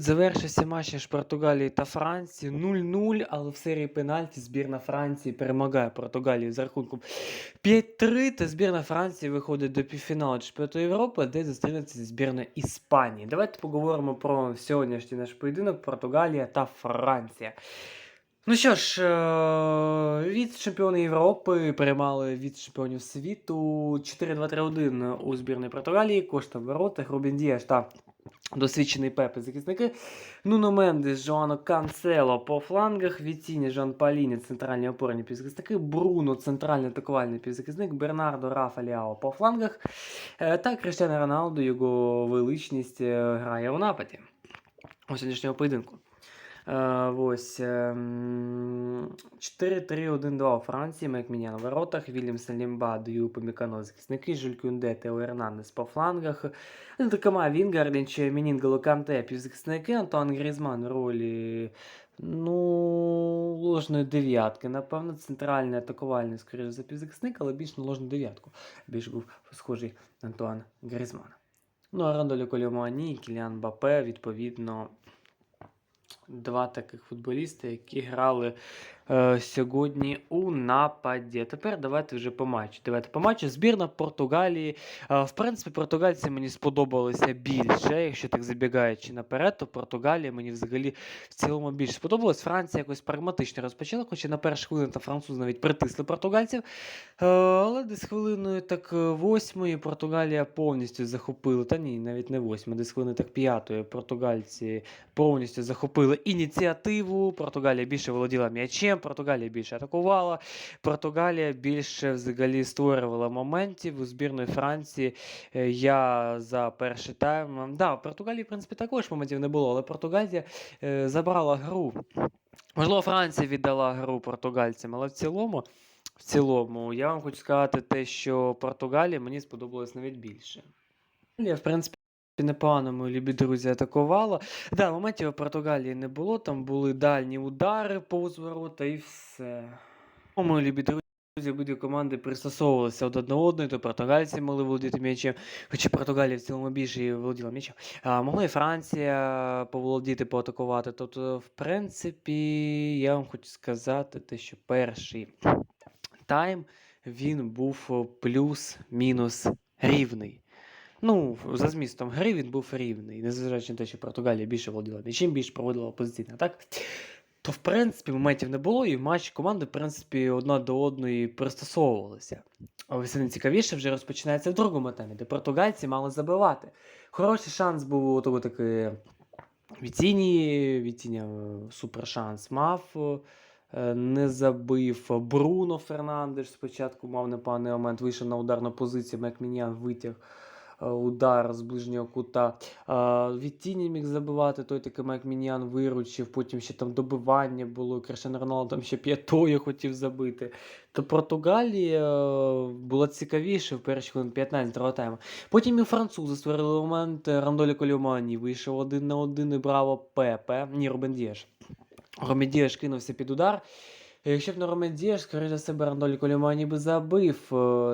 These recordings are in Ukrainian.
Завершився матч між Португалією та Францією 0-0, але в серії пенальті збірна Франції перемагає Португалію з рахунком 5-3, та збірна Франції виходить до півфіналу Чемпіонату Європи, де зустрінеться зі збірною Іспанії. Давайте поговоримо про сьогоднішній наш поєдинок Португалія та Франція. Ну що ж, е, від чемпіони Європи переймали від чемпіонів світу. 4-2-3-1 у збірної Португалії, Кошта в воротах, Рубін Діаш та досвідчений Пепе захисники. Нуно Мендес, Жоано Канцело по флангах, Віціні, Жан Паліні, центральні опорні півзахисники, Бруно, центральний атакувальний півзахисник, Бернардо Рафа Ліао по флангах. Е, Та Криштиано Роналду, його величність е, грає у нападі у сьогоднішнього поєдинку. Е, Ось ем, 4-3-1-2 у Франції, Мекмінян у воротах, Вільям Салімба, Дю Помікано захисники, Жюль Кюнде, Тео Ернандес по флангах, Декама Вінгардінч, Мінінгало Канте, півзахисники, Антуан Грізман в ролі ну, ложної дев'ятки. Напевно, центральний атакувальний, скоріше за півзахисник, але більш на ложну дев'ятку. Більш був схожий на Антуан Грізман. Ну, а Рандолі Кольомані Кіліан Бапе, відповідно, два таких футболісти, які грали сьогодні у нападі. Тепер давайте вже по матчу. Давайте по матчу. Збірна Португалії. Е, в принципі, португальці мені сподобалися більше. Якщо так забігаючи наперед, то Португалія мені взагалі в цілому більше сподобалась. Франція якось прагматично розпочала, хоча на перші хвилини та французи навіть притисли португальців. Е, але десь хвилиною так е, восьмої Португалія повністю захопила. Та ні, навіть не восьмої, десь хвилини так п'ятої. Португальці повністю захопили ініціативу. Португалія більше володіла м'ячем, Португалія більше атакувала. Португалія більше взагалі створювала моментів у збірної Франції. Е, Я за перший тайм. Да, в Португалії, в принципі, також моментів не було, але Португалія е, забрала гру. Можливо, Франція віддала гру португальцям, але в цілому, в цілому, я вам хочу сказати те, що Португалія мені сподобалась навіть більше. Я, в принципі, непогано, мої любі друзі, атакувала. Да, моментів у Португалії не було, там були дальні удари повз ворота і все. Мої любі друзі. Обидві команди пристосовувалися од одне одної, то португальці могли володіти м'ячем, хоча Португалія в цілому більше і володіла м'ячем. А, могла і Франція поволодіти, поатакувати. Тобто, в принципі, я вам хочу сказати, те, що перший тайм він був плюс-мінус рівний. Ну, за змістом гри він був рівний, незважаючи на те, що Португалія більше володіла м'ячем, більше проводила опозиційно атак. То, в принципі, моментів не було, і матч команди, в принципі, одна до одної пристосовувалися. Але все найцікавіше вже розпочинається в другому таймі, де португальці мали забивати. Хороший шанс був у того таки Вітіні. Вітіня е, супер шанс мав. е, Не забив Бруно Фернандеш. Спочатку мав непоганий момент, вийшов на ударну позицію, Макмінян витяг удар з ближнього кута. Вітіні міг забивати, той таки Макмінян виручив, потім ще там добивання було. Кришен Роналдо там ще п'ятою хотів забити. То Португалія е, була цікавіше в перші хвилин 15 другого тайму. Потім і французи створили момент. е, Рандолі Кольомані вийшов один на один і браво Пепе. Ні, Рубен Дієш. Робен Дієш кинувся під удар. Якщо б не Робен Дієш, скоріше за себе Рандолі Кольомані би забив.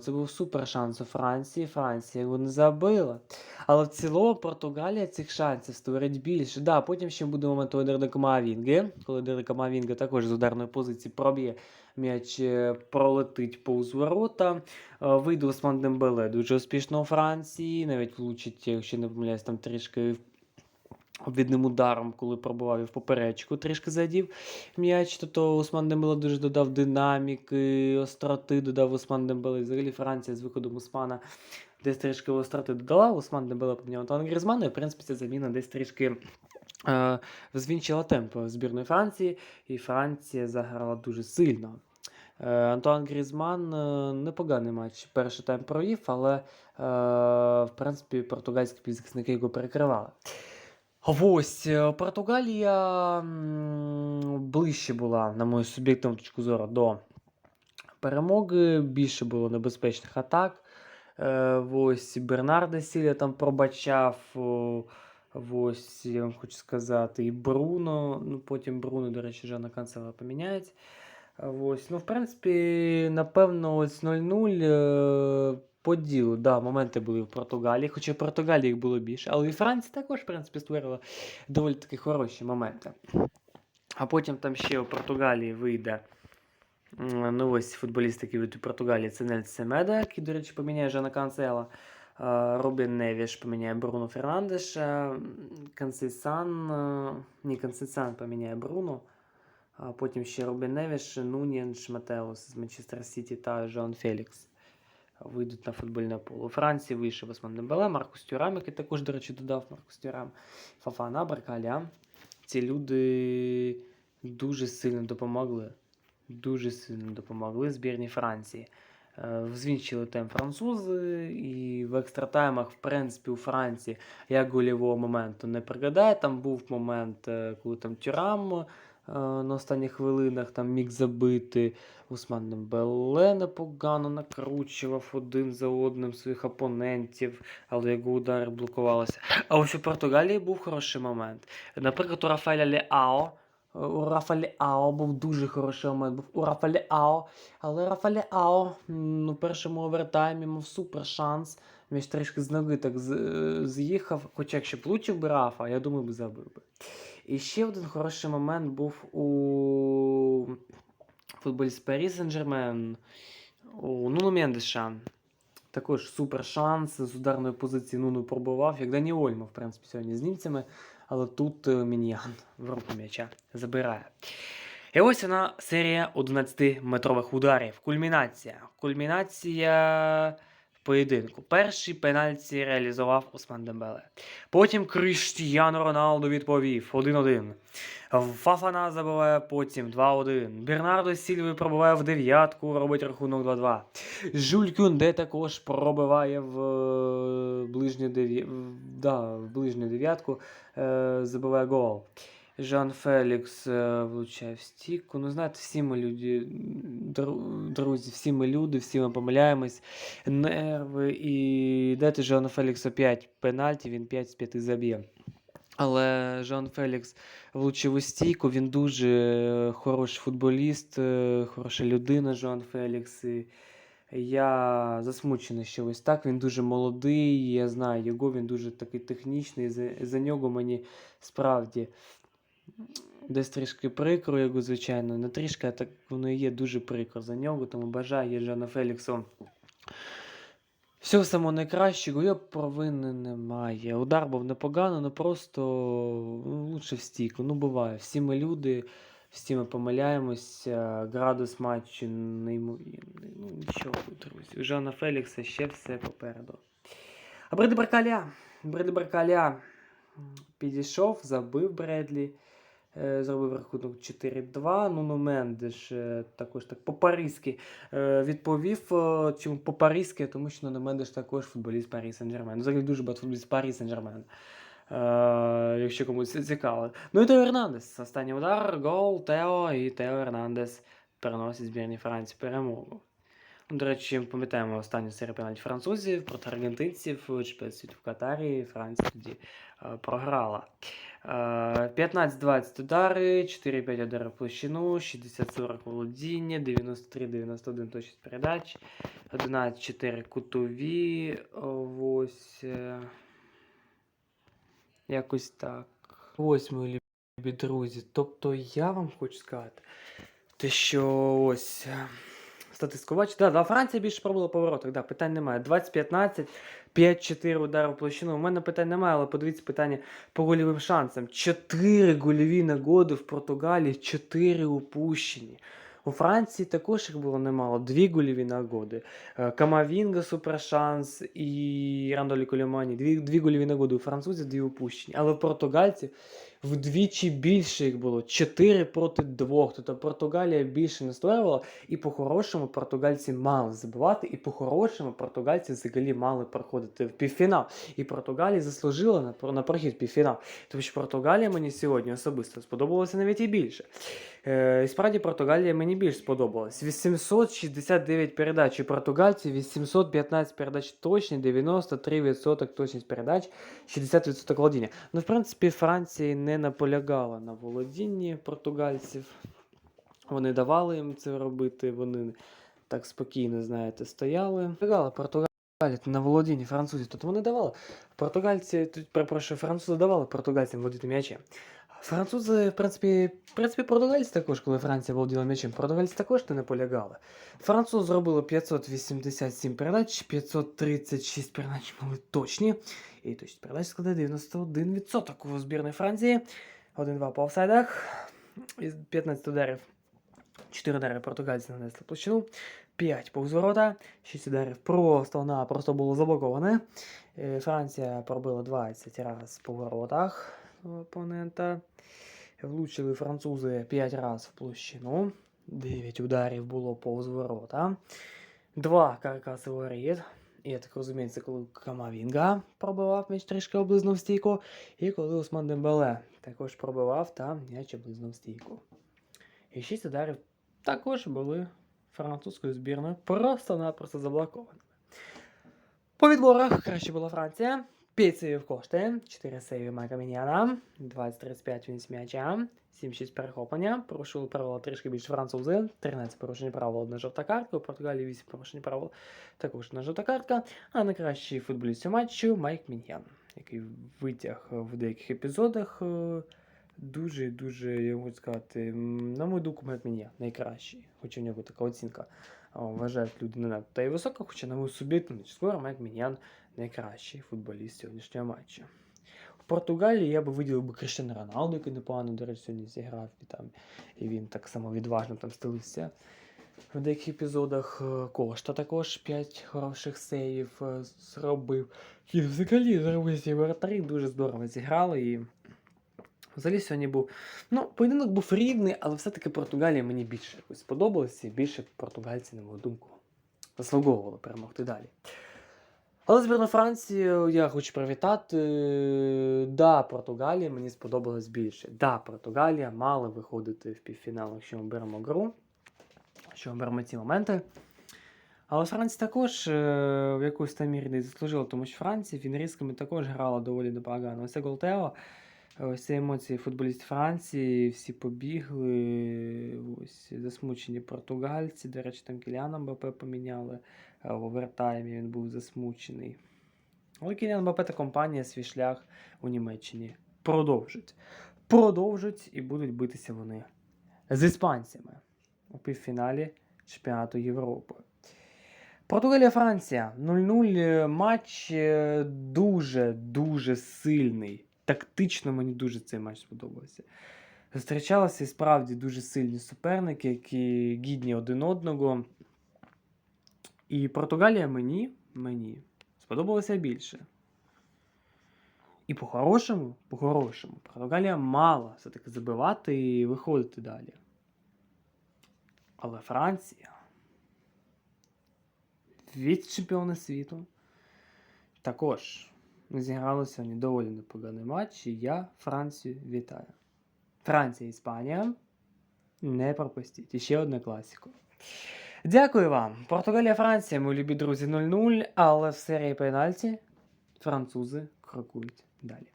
Це був супер шанс у Франції. Франція його не забила. Але в цілому Португалія цих шансів створить більше. Да, потім ще буде момент у Дерека Мавінги, коли Дерека Мавінга також з ударної позиції проб'є м'яч е, пролетить повз ворота. Вийде Осман Дембеле дуже успішно у Франції. Навіть влучить, якщо не помиляюсь, там трішки обвідним ударом, коли пробував і в поперечку, трішки задів м'яч. Тобто Осман Дембеле дуже додав динаміки, остроти, додав Осман Дембеле. Взагалі Франція з виходом Османа десь трішки остроти додала. Осман Дембеле поміняв Антуан Грізмана, і в принципі ця заміна десь трішки. е, Звінчила темп збірної Франції, і Франція заграла дуже сильно. Е, Антуан Грізман е, непоганий матч. Перший тайм провів, але в принципі португальські півзахисники його перекривали. Ось е, Португалія ближче була, на мою суб'єктивну точку зору, до перемоги. Більше було небезпечних атак. Е, Ось Бернарде Сіля там пробачав. Ось, я вам хочу сказати, і Бруно. Ну, потім Бруно, до речі, Жана Канцела поміняють. Ось, ну, в принципі, напевно, ось 0-0. Е, по ділу, да, моменти були в Португалії, хоча в Португалії їх було більше, але і Франція також, в принципі, створила доволі таки хороші моменти. А потім там ще у Португалії вийде. Ну, ось футболіст, який від Португалії, це Нельс Семеда, який, до речі, поміняє Жана Канцела. Робін Невіш поміняє Бруно Фернандеша. Консейсан. Ні, Консейсан поміняє Бруно. А потім ще Робін Невіш, Нунєн, Шматеус з Манчестер Сіті та Жоан Фелікс вийдуть на футбольне поле. У Франції вийшов Осман Дембеле, Маркус Тюрам, який також, до речі, додав Маркус Тюрам, Фафана, Баркаля. Ці люди дуже сильно допомогли. Дуже сильно допомогли збірній Франції. Е, Взвінчили темп французи, і в екстратаймах, в принципі, у Франції як голівого моменту не пригадає. Там був момент, е, коли там Тюрам е, на останніх хвилинах там міг забити. Усман Дембеле непогано накручував один за одним своїх опонентів, але його удари блокувалися. А ось у Португалії був хороший момент. Наприклад, у Рафаеля Леао. У Рафаеля Ао був дуже хороший момент. Був у Рафаеля Ао. Але Рафаеля Ао м, у першому овертаймі мав супер шанс. Між трішки з ноги так з'їхав. Хоча якщо б влучив би Рафа, я думаю, би забив би. І ще один хороший момент був у футболіст Парі Сен-Жермен, у Нуну Мендеша. Також супер шанс з ударної позиції Нуну пробував, як Дані Ольмо, в принципі, сьогодні з німцями. Але тут е, Міньян в руку м'яча забирає. І ось вона серія 11-метрових ударів. Кульмінація. Кульмінація поєдинку. Перший пенальті реалізував Осман Дембеле. Потім Кріштіану Роналду відповів 1-1. Фафана забиває потім 2-1. Бернардо Сільви пробиває в дев'ятку, робить рахунок 2-2. Жюль Кюнде також пробиває в е, ближню дев'я... да, дев'ятку, е, забиває гол. Жан Фелікс е, влучає в стійку. Ну, знаєте, всі ми люди, друзі, всі ми люди, всі ми помиляємось. Нерви і дайте Жану Феліксу 5 пенальті, він 5 з 5 заб'є. Але Жан Фелікс влучив у стійку, він дуже е, хороший футболіст, е, хороша людина, Жан Фелікс. І я засмучений, що ось так. Він дуже молодий, я знаю його, він дуже такий технічний. За, за нього мені справді десь трішки прикро, його, звичайно, не трішки, а так воно і є дуже прикро за нього, тому бажаю Жану Феліксу. Всього самого найкращого, його провини немає. Удар був непоганий, але просто ну, лучше в стійку. Ну, буває. Всі ми люди, всі ми помиляємося. Градус матчу неймовірний. Ну, нічого, друзі. У Жана Фелікса ще все попереду. А Бреди Баркаля. Бреди Баркаля підійшов, забив Бредлі. Е, Зробив рахунок 4-2. Нуно Мендеш е, також так по-паризьки е, відповів. Чому по-паризьки? Тому що Нуно Мендеш також футболіст Парі Сен-Жермен. Ну, Взагалі дуже багато футболіст Парі Сен-Жермен. Е, якщо комусь цікаво. Ну і Тео Ернандес. Останній удар, гол, Тео, і Тео Ернандес переносить збірні Франції перемогу. Ну, До речі, пам'ятаємо останню серію пенальті французів проти аргентинців у чемпіонаті світу в Катарі. Франція тоді програла. Е, 15-20 удари, 4-5 удари в площину, 60-40 володіння, 93-91 точність передач, 11-4 кутові. Ось. Якось так. Ось, мої любі друзі. Тобто я вам хочу сказати, те, що ось. Статистику бачите, да, да, Франція більше пробувала по воротах, да, питань немає. 20-15, 5-4 удари в площину. У мене питань немає, але подивіться питання по гольовим шансам. 4 гольові нагоди в Португалії, 4 упущені. У Франції також їх було немало. Дві гольові нагоди. Е, Камавінга супершанс і Рандолі Колімані. Дві, дві гольові нагоди у французів, дві упущені. Але в португальців вдвічі більше їх було. 4 проти 2. Тобто Португалія більше не створювала. І по-хорошому португальці мали забивати, і по-хорошому португальці взагалі мали проходити в півфінал. І Португалія заслужила на, на прохід півфінал. Тому що Португалія мені сьогодні особисто сподобалася навіть і більше. Е, і справді Португалія мені більш сподобалась. 869 передач у португальців, 815 передач точні, 93% точність передач, 60% володіння. Ну, в принципі, Франція не наполягала на володінні португальців. Вони давали їм це робити, вони так спокійно, знаєте, стояли. Наполягала португалі на володінні французів, тут вони давали. Португальці, тут, перепрошую, французи давали португальцям володіти м'ячем. Французи, в принципі, в принципі, португальці також, коли Франція володіла м'ячем, португальці також не наполягали. Французи зробили 587 передач, 536 передач були точні. І точність передач складає 91% у збірної Франції. 1-2 по офсайдах. Із 15 ударів. 4 удари португальці нанесли площину. 5 повз ворота, 6 ударів просто-напросто було заблоковане. Е, Франція пробила 20 разів по воротах опонента. Влучили французи 5 разів в площину. 9 ударів було повз ворота. 2 каркаси воріт. І так розумію, це коли Камавінга пробивав м'яч трішки облизнув стійку. І коли Усман Дембеле також пробивав та м'яч облизнув стійку. І 6 ударів також були французькою збірною просто-напросто заблокованими. По відборах краще була Франція. 5 сейвів коштує, 4 сейви Майка Міняна, 20-35 він м'яча, 7-6 перехоплення, порушили правила трішки більше французи, 13 порушень правил, одна жовта картка, у Португалії 8 порушень правил, також одна жовта картка, а найкращий футболіст цього матчу Майк Міньян, який витяг в деяких епізодах. Дуже-дуже, я можу сказати, на мою думку, Майк Міньян найкращий, хоча в нього така оцінка вважають люди не надто і висока, хоча на мою суб'єктивну зору Майк Міньян найкращий футболіст сьогоднішнього матчу. В Португалії я би виділив би Кріштиану Роналду, який непогано, до речі, сьогодні зіграв, і, там, і він так само відважно там стелився. В деяких епізодах Е, Кошта також 5 хороших сейвів е, зробив. І взагалі зробив ці воротарі, дуже здорово зіграли. І взагалі сьогодні був. Ну, поєдинок був рівний, але все-таки Португалія мені більше якось сподобалася, і більше португальці, на мою думку, заслуговували перемогти далі. Але збірну Франції я хочу привітати. Да, Португалія мені сподобалось більше. Да, Португалія мала виходити в півфінал, якщо ми беремо гру, якщо ми беремо ці моменти. Але Франція також е, в якусь там мірі не заслужила, тому що Франція фінрізками також грала доволі непогано. Ось це Голтео, ось ці емоції футболістів Франції, всі побігли, ось засмучені португальці. До речі, там Кіліана Мбапе поміняли. е, В овертаймі він був засмучений. Але Кіліан Мбапе та компанія свій шлях у Німеччині продовжить. Продовжать і будуть битися вони з іспанцями у півфіналі чемпіонату Європи. Португалія-Франція 0-0 е, матч дуже-дуже сильний. Тактично мені дуже цей матч сподобався. Зустрічалися і справді дуже сильні суперники, які гідні один одного. І Португалія мені, мені сподобалася більше. І по-хорошому, по-хорошому, Португалія мала все-таки забивати і виходити далі. Але Франція від чемпіона світу також зіграли сьогодні доволі непоганий матч, і я Францію вітаю. Франція, Іспанія. Не пропустіть. І ще одне класико. Дякую вам. Португалія, Франція, мої любі друзі, 0-0, але в серії пенальті французи крокують далі.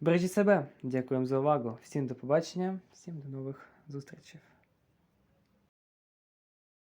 Бережіть себе, дякуємо за увагу. Всім до побачення, всім до нових зустрічей.